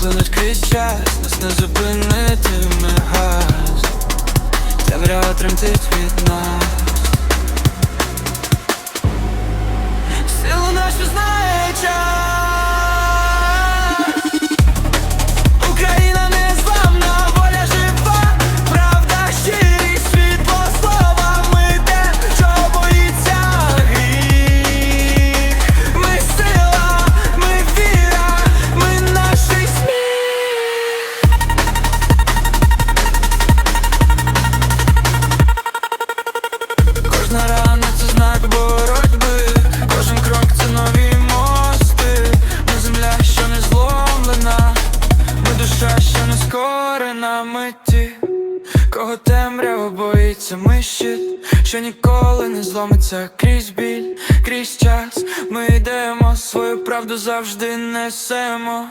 плинуть крізь час Нас не зупинитиме газ. Темрява тремтить від нас ми кого темрява боїться, ми щит, що ніколи не зломиться крізь біль, крізь час. Ми йдемо, свою правду завжди несемо.